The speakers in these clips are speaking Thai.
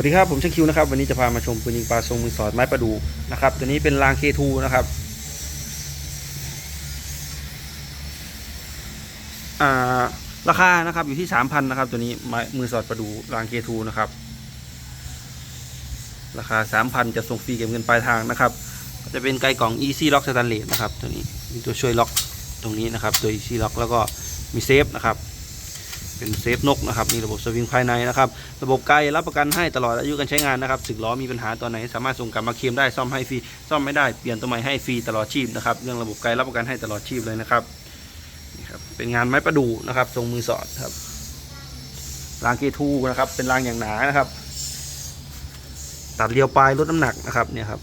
วัสดีครับ ผมช่างคิวนะครับ วันนี้จะพามาชมปืนยิงปลาทรงมือสอดไม้ประดูนะครับ ตัวนี้เป็นราง K2 นะครับาราคานะครับอยู่ที่3,000นนะครับ ตัวนี้ไม้มือสอดประดูราง K2 นะครับ ราคา3,000จะส่งฟรีเก็บเงินปลายทางนะครับ จะเป็นไกลกล่อง Easy Lock Stainless นะครับ ตัวนี้มีตัวช่วยล็อกตรงนี้นะครับ ตัว Easy Lock แล้วก็มีเซฟนะครับ เป็นเซฟนกนะครับ มีระบบสวิงภายในนะครับ ระบบไกลรับประกันให้ตลอดอายุการใช้งานนะครับสึกล้อมีปัญหาตอนไหน สามารถส่งกลับมาเคลมได้ซ่อมให้ฟรี ซ่อมไม่ได้เปลี่ยนตัวใหม่ให้ฟรีตลอดชีพนะครับ เรื่องระบบไกลรับประกันให้ตลอดชีพเลยนะครับนี่ครับ เป็นงานไม้ประดูนะครับ ทรงมือสอดครับ รางเกทูนะครับ เป็นรางอย่างหนานะครับ ตัดเรียวปลายลดน้ำหนักนะครับ เนี่ยครับ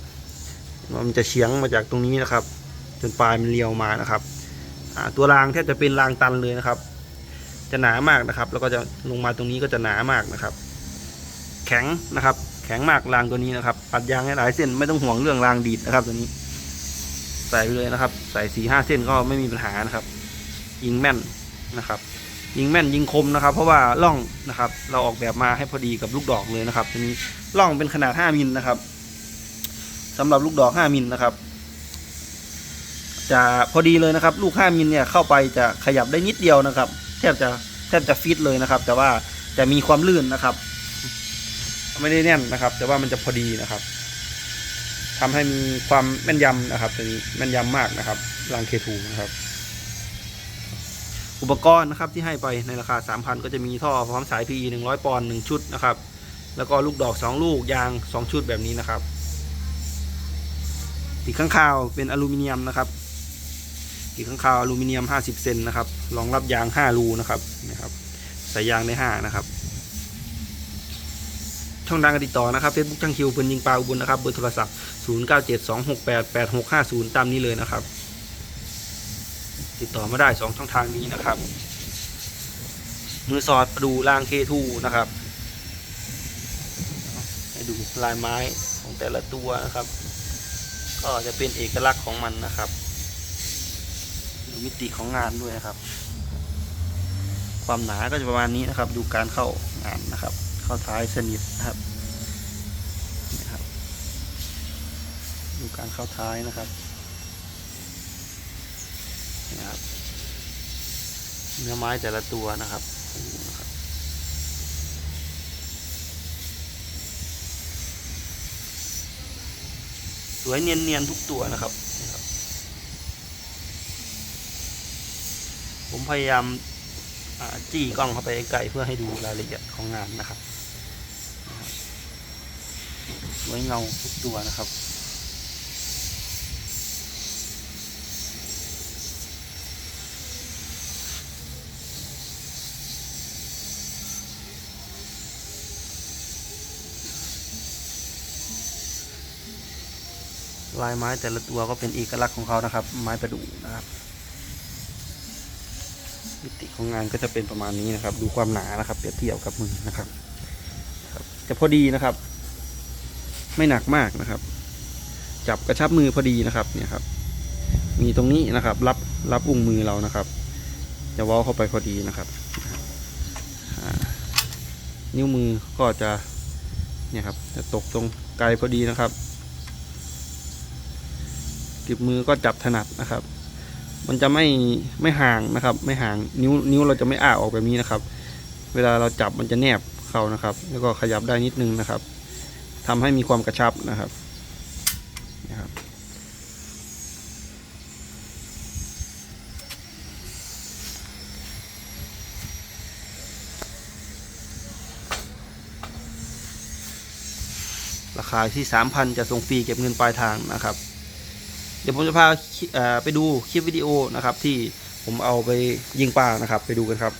มันจะเฉียงมาจากตรงนี้นะครับ จนปลายมันเรียวมานะครับตัวรางแทบจะเป็นรางตันเลยนะครับ จะหนามากนะครับ แล้วก็จะลงมาตรงนี้ก็จะหนามากนะครับ แข็งนะครับ แข็งมากรางตัวนี้นะครับปัดยางให้หลายเส้นไม่ต้องห่วงเรื่องรางดีดนะครับ ตัวนี้ ใส่ไปเลยนะครับ ใส่สี่ห้าเส้นก็ไม่มีปัญหานะครับ ยิงแม่นนะครับ ยิงแม่นยิงคมนะครับ เพราะว่าล่องนะครับ เราออกแบบมาให้พอดีกับลูกดอกเลยนะครับตัวนี้ล่องเป็นขนาด5มิลนะครับสำหรับลูกดอก5มิลนะครับจะพอดีเลยนะครับ ลูก 5 มิลเนี่ยเข้าไปจะขยับได้นิดเดียวนะครับ แทบจะแทบจะฟิตเลยนะครับ แต่ว่าจะมีความลื่นนะครับ ไม่ได้แน่นนะครับ แต่ว่ามันจะพอดีนะครับทำให้มีความแม่นยำนะครับตัวนี้แม่นยำมากนะครับรางเคทูนะครับ อุปกรณ์นะครับที่ให้ไปในราคา 3,000 ก็จะมีท่อพร้อมสาย PE 100 ปอนด์1ชุดนะครับ แล้วก็ลูกดอก 2 ลูกยาง 2 ชุดแบบนี้นะครับปีกข้างคาวเป็นอลูมิเนียมนะครับ ปีกข้างคาวอลูมิเนียม 50 เซนนะครับรองรับยาง 5 รูนะครับนะครับใส่ยางได้ 5 นะครับ ช่องทางการติดต่อนะครับเฟซบุ๊กช่างคิวปืนยิงปลาอุบลนะครับเบอร์โทรศัพท์ 0972688650 ตามนี้เลยนะครับ ติดต่อมาได้ 2 ช่องทางนี้นะครับ มือสอดประดูราง K2 นะครับให้ดูลายไม้ของแต่ละตัวนะครับ ก็จะเป็นเอกลักษณ์ของมันนะครับ มิติของงานด้วยนะครับ ความหนาก็จะประมาณนี้นะครับ ดูการเข้างานนะครับ เข้าท้ายสนิทนะครับนะครับ ดูการเข้าท้ายนะครับนะครับ เนื้อไม้แต่ละตัวนะครับดูนะครับสวยเนียนๆทุกตัวนะครับนะครับ ผม พยายามจี้กล้องเข้าไปใกล้เพื่อให้ดูรายละเอียดของงานนะครับนะครับสวยเงาทุกตัวนะครับลายไม้แต่ละตัวก็เป็นเอกลักษณ์ของเขานะครับ ไม้ประดู่นะครับ มิติของงานก็จะเป็นประมาณนี้นะครับ ดูความหนานะครับ เปรียบเทียบกับมือนะครับจะพอดีนะครับ ไม่หนักมากนะครับ จับกระชับมือพอดีนะครับเนี่ยครับ มีตรงนี้นะครับ รับรับอุ้งมือเรานะครับ จะว้าเข้าไปพอดีนะครับนิ้วมือก็จะเนี่ยครับ จะตกตรงไกลพอดีนะครับกริบมือก็จับถนัดนะครับ มันจะไม่ไม่ห่างนะครับ ไม่ห่างนิ้วนิ้วเราจะไม่อ้าออกแบบนี้นะครับ เวลาเราจับมันจะแนบเข้านะครับ แล้วก็ขยับได้นิดนึงนะครับทำให้มีความกระชับนะครับนะครับราคาที่ 3,000 จะส่งฟรีเก็บเงินปลายทางนะครับ เดี๋ยวผมจะพาไปดูคลิปวิดีโอนะครับ ที่ผมเอาไปยิงปลานะครับ ไปดูกันครับ